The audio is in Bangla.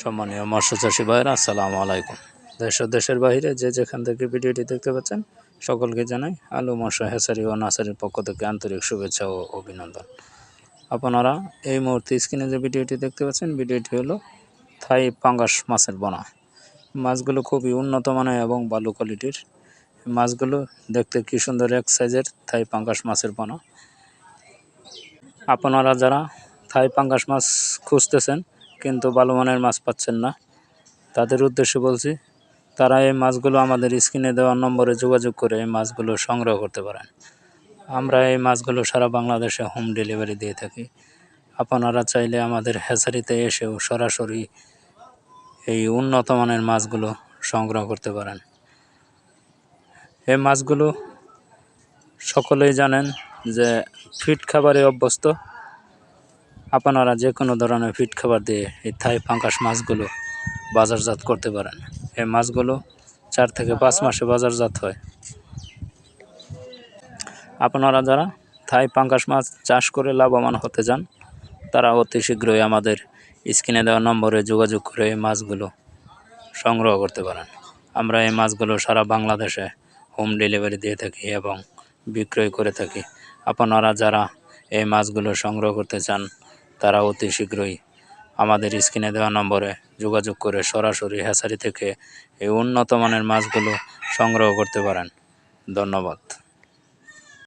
সম্মানীয় মৎস্য চাষী ভাইরা আসসালামু আলাইকুম। দেশ দেশের বাইরে যে যেখান থেকে ভিডিওটি দেখতে পাচ্ছেন, সকলকে জানাই আলু মশা হেসারি ও নাসারির পক্ষ থেকে আন্তরিক শুভেচ্ছা ও অভিনন্দন। আপনারা এই মুহূর্তে স্ক্রিনে যে ভিডিওটি দেখতে পাচ্ছেন, ভিডিওটি হলো থাই পাঙ্গাস মাছের বোনা। মাছগুলো খুবই উন্নত মানের এবং ভালো কোয়ালিটির। মাছগুলো দেখতে কি সুন্দর এক সাইজের থাই পাঙ্গাস মাছের বোনা। আপনারা যারা থাই পাঙ্গাস মাছ খুঁজতেছেন কিন্তু ভালো মানের মাছ পাচ্ছেন না। তাদের উদ্দেশ্যে বলছি, তারা এই মাছগুলো আমাদের স্ক্রিনে দেওয়া নম্বরে যোগাযোগ করে এই মাছগুলো সংগ্রহ করতে পারেন। আমরা এই মাছগুলো সারা বাংলাদেশে হোম ডেলিভারি দিয়ে থাকি। আপনারা চাইলে আমাদের হ্যাচারিতে এসেও সরাসরি এই উন্নত মানের মাছগুলো সংগ্রহ করতে পারেন। এই মাছগুলো সকলেই জানেন যে ফিট খাবারে অভ্যস্ত। আপনারা যে কোনো ধরনের ফিট খাবার দিয়ে এই থাই পাঙ্কাশ মাছগুলো বাজারজাত করতে পারেন। এই মাছগুলো চার থেকে পাঁচ মাসে বাজারজাত হয়। আপনারা যারা থাই পাঙ্কাশ মাছ চাষ করে লাভবান হতে চান, তারা অতি শীঘ্রই আমাদের স্ক্রিনে দেওয়া নম্বরে যোগাযোগ করে এই মাছগুলো সংগ্রহ করতে পারেন। আমরা এই মাছগুলো সারা বাংলাদেশে হোম ডেলিভারি দিয়ে থাকি এবং বিক্রয় করে থাকি। আপনারা যারা এই মাছগুলো সংগ্রহ করতে চান তারা অতি শীঘ্রই আমাদের স্ক্রিনে দেওয়া নম্বরে যোগাযোগ করে সরাসরি হ্যাচারি থেকে এই উন্নত মানের মাছগুলো সংগ্রহ করতে পারেন। ধন্যবাদ।